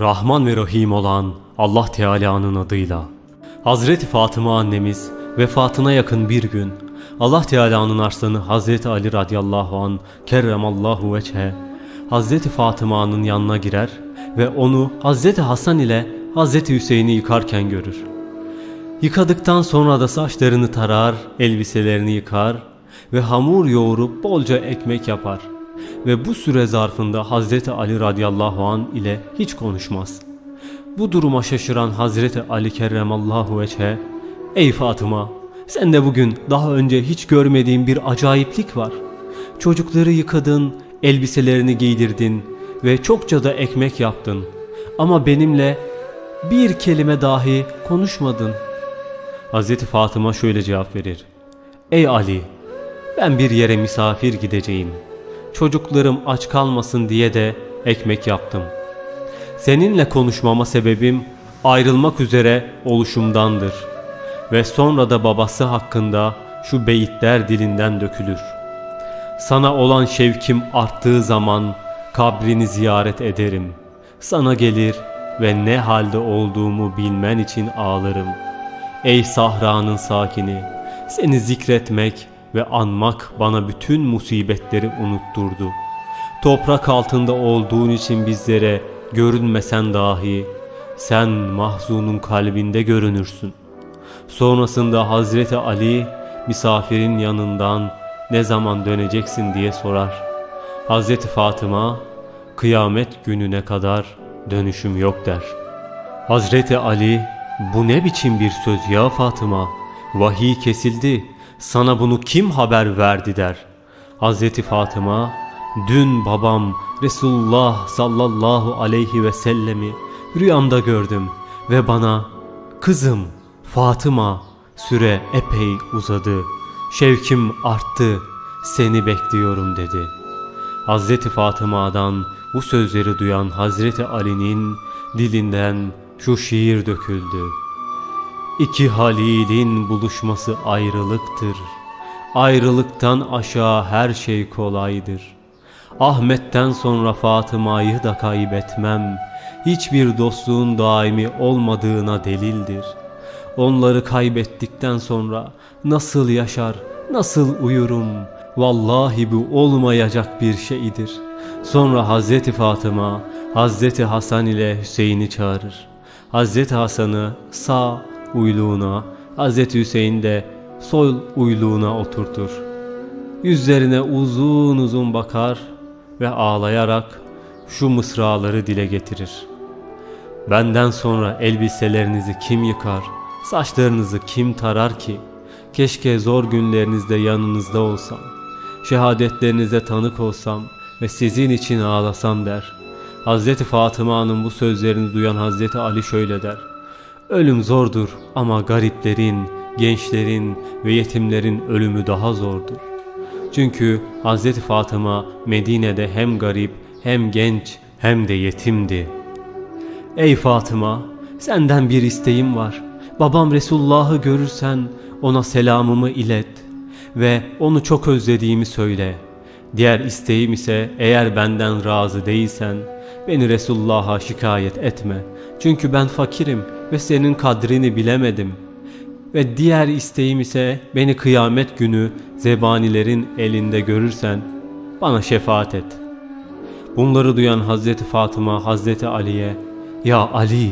Rahman ve Rahim olan Allah Teala'nın adıyla. Hazreti Fatıma annemiz vefatına yakın bir gün Allah Teala'nın arslanı Hazreti Ali radıyallahu an kerremallahu veçhe Hazreti Fatıma'nın yanına girer ve onu Hazreti Hasan ile Hazreti Hüseyin'i yıkarken görür. Yıkadıktan sonra da saçlarını tarar, elbiselerini yıkar ve hamur yoğurup bolca ekmek yapar. Ve bu süre zarfında Hazreti Ali radıyallahu an ile hiç konuşmaz. Bu duruma şaşıran Hazreti Ali kerremallahu veçhe, Ey Fatıma, sende bugün daha önce hiç görmediğim bir acayiplik var. Çocukları yıkadın, elbiselerini giydirdin ve çokça da ekmek yaptın. Ama benimle bir kelime dahi konuşmadın. Hazreti Fatıma şöyle cevap verir. Ey Ali, ben bir yere misafir gideceğim. Çocuklarım aç kalmasın diye de ekmek yaptım. Seninle konuşmama sebebim ayrılmak üzere oluşumdandır. Ve sonra da babası hakkında şu beyitler dilinden dökülür. Sana olan şevkim arttığı zaman kabrini ziyaret ederim. Sana gelir ve ne halde olduğumu bilmen için ağlarım. Ey sahranın sakini, seni zikretmek ve anmak bana bütün musibetleri unutturdu. Toprak altında olduğun için bizlere görünmesen dahi sen mahzunun kalbinde görünürsün. Sonrasında Hazreti Ali misafirin yanından ne zaman döneceksin diye sorar. Hazreti Fatıma kıyamet gününe kadar dönüşüm yok der. Hazreti Ali bu ne biçim bir söz ya Fatıma? Vahiy kesildi. Sana bunu kim haber verdi der. Hazreti Fatıma dün babam Resulullah sallallahu aleyhi ve sellemi rüyamda gördüm ve bana kızım Fatıma süre epey uzadı. Şevkim arttı. Seni bekliyorum dedi. Hazreti Fatıma'dan bu sözleri duyan Hazreti Ali'nin dilinden şu şiir döküldü. İki halilin buluşması ayrılıktır. Ayrılıktan aşağı her şey kolaydır. Ahmet'ten sonra Fatıma'yı da kaybetmem. Hiçbir dostluğun daimi olmadığına delildir. Onları kaybettikten sonra nasıl yaşar, nasıl uyurum? Vallahi bu olmayacak bir şeydir. Sonra Hazreti Fatıma, Hazreti Hasan ile Hüseyin'i çağırır. Hazreti Hasan'ı sağ uyluğuna, Hazreti Hüseyin de sol uyluğuna oturtur. Yüzlerine uzun uzun bakar ve ağlayarak şu mısraları dile getirir. Benden sonra elbiselerinizi kim yıkar, saçlarınızı kim tarar ki? Keşke zor günlerinizde yanınızda olsam, şehadetlerinize tanık olsam ve sizin için ağlasam der. Hazreti Fatıma'nın bu sözlerini duyan Hazreti Ali şöyle der. Ölüm zordur ama gariplerin, gençlerin ve yetimlerin ölümü daha zordur. Çünkü Hazreti Fatıma Medine'de hem garip hem genç hem de yetimdi. Ey Fatıma senden bir isteğim var. Babam Resulullah'ı görürsen ona selamımı ilet ve onu çok özlediğimi söyle. Diğer isteğim ise eğer benden razı değilsen beni Resulullah'a şikayet etme. Çünkü ben fakirim ve senin kadrini bilemedim. Ve diğer isteğim ise beni kıyamet günü zebanilerin elinde görürsen bana şefaat et. Bunları duyan Hazreti Fatıma Hazreti Ali'ye ya Ali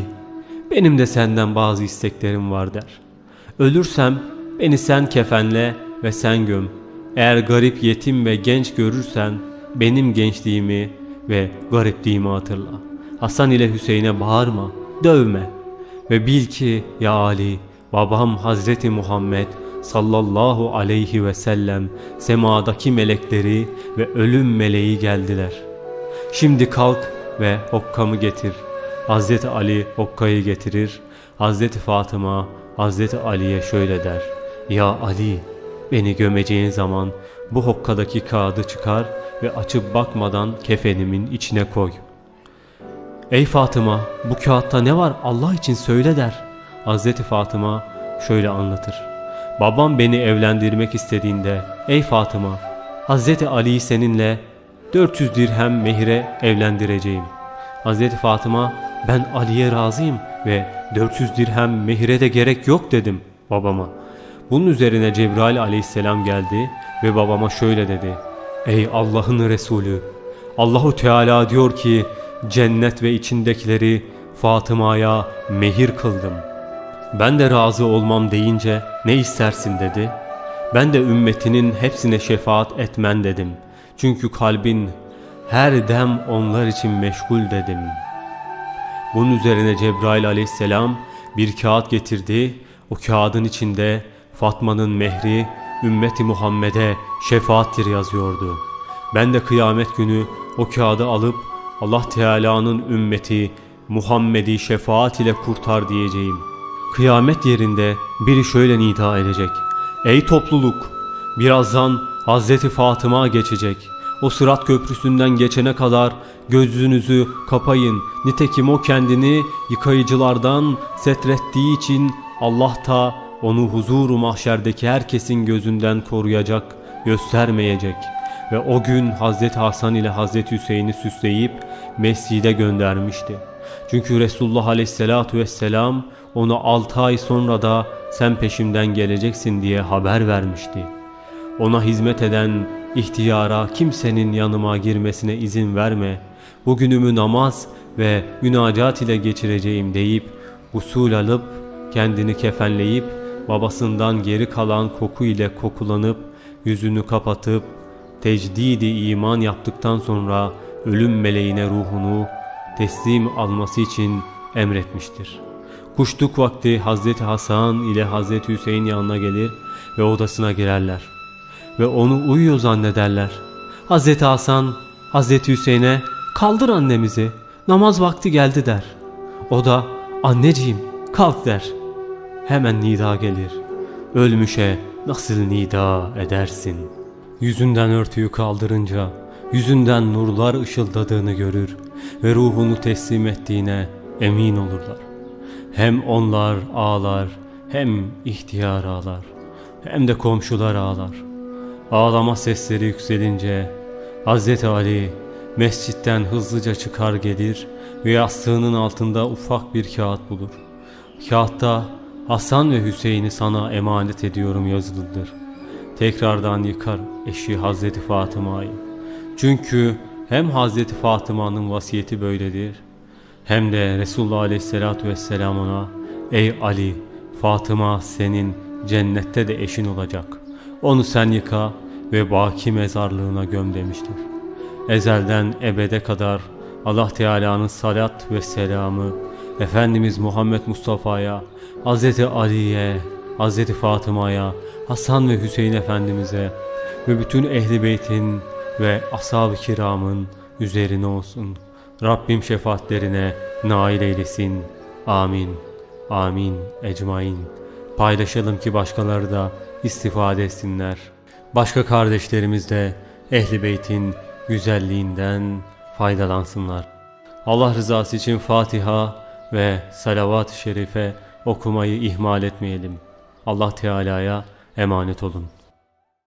benim de senden bazı isteklerim var der. Ölürsem beni sen kefenle ve sen göm. Eğer garip yetim ve genç görürsen benim gençliğimi ve garipliğimi hatırla. Hasan ile Hüseyin'e bağırma, dövme. Ve bil ki ya Ali, babam Hazreti Muhammed sallallahu aleyhi ve sellem semadaki melekleri ve ölüm meleği geldiler. Şimdi kalk ve hokkamı getir. Hazreti Ali hokkayı getirir. Hazreti Fatıma Hazreti Ali'ye şöyle der. Ya Ali beni gömeceğin zaman bu hokkadaki kağıdı çıkar ve açıp bakmadan kefenimin içine koy. Ey Fatıma bu kağıtta ne var Allah için söyle der. Hazreti Fatıma şöyle anlatır. Babam beni evlendirmek istediğinde ey Fatıma Hazreti Ali'yi seninle 400 dirhem mehire evlendireceğim. Hazreti Fatıma ben Ali'ye razıyım ve 400 dirhem mehire de gerek yok dedim babama. Bunun üzerine Cebrail aleyhisselam geldi ve babama şöyle dedi. Ey Allah'ın Resulü! Allahu Teala diyor ki cennet ve içindekileri Fatıma'ya mehir kıldım. Ben de razı olmam deyince ne istersin dedi. Ben de ümmetinin hepsine şefaat etmen dedim. Çünkü kalbin her dem onlar için meşgul dedim. Bunun üzerine Cebrail aleyhisselam bir kağıt getirdi. O kağıdın içinde Fatma'nın mehri ümmeti Muhammed'e şefaattir yazıyordu. Ben de kıyamet günü o kağıdı alıp Allah Teala'nın ümmeti Muhammed'i şefaat ile kurtar diyeceğim. Kıyamet yerinde biri şöyle nida edecek. Ey topluluk! Birazdan Hazreti Fatıma geçecek. O sırat köprüsünden geçene kadar gözünüzü kapayın. Nitekim o kendini yıkayıcılardan setrettiği için Allah da onu huzuru mahşerdeki herkesin gözünden koruyacak, göstermeyecek. Ve o gün Hazreti Hasan ile Hazreti Hüseyin'i süsleyip mescide göndermişti. Çünkü Resulullah Aleyhisselatü Vesselam ona 6 ay sonra da sen peşimden geleceksin diye haber vermişti. Ona hizmet eden ihtiyara kimsenin yanıma girmesine izin verme. Bugünümü namaz ve münacat ile geçireceğim deyip usul alıp kendini kefenleyip babasından geri kalan koku ile kokulanıp yüzünü kapatıp tecdidi iman yaptıktan sonra ölüm meleğine ruhunu teslim alması için emretmiştir. Kuşluk vakti Hazreti Hasan ile Hazreti Hüseyin yanına gelir ve odasına girerler. Ve onu uyuyor zannederler. Hazreti Hasan Hazreti Hüseyin'e kaldır annemizi namaz vakti geldi der. O da anneciğim kalk der. Hemen nida gelir. Ölmüşe nasıl nida edersin? Yüzünden örtüyü kaldırınca yüzünden nurlar ışıldadığını görür ve ruhunu teslim ettiğine emin olurlar. Hem onlar ağlar hem ihtiyar ağlar hem de komşular ağlar. Ağlama sesleri yükselince Hz. Ali mescitten hızlıca çıkar gelir ve yastığının altında ufak bir kağıt bulur. Kağıtta Hasan ve Hüseyin'i sana emanet ediyorum yazılıdır. Tekrardan yıkar eşi Hazreti Fatıma'yı. Çünkü hem Hazreti Fatıma'nın vasiyeti böyledir hem de Resulullah Aleyhisselatü Vesselam ona Ey Ali Fatıma senin cennette de eşin olacak. Onu sen yıka ve baki mezarlığına göm demiştir. Ezelden ebede kadar Allah Teala'nın salat ve selamı Efendimiz Muhammed Mustafa'ya, Hz. Ali'ye, Hz. Fatıma'ya, Hasan ve Hüseyin Efendimiz'e ve bütün ehli beytin ve ashab-ı kiramın üzerine olsun. Rabbim şefaatlerine nail eylesin. Amin. Amin. Ecmain. Paylaşalım ki başkaları da istifade etsinler. Başka kardeşlerimiz de ehli beytin güzelliğinden faydalansınlar. Allah rızası için Fatiha ve salavat-ı şerife okumayı ihmal etmeyelim. Allah Teala'ya emanet olun.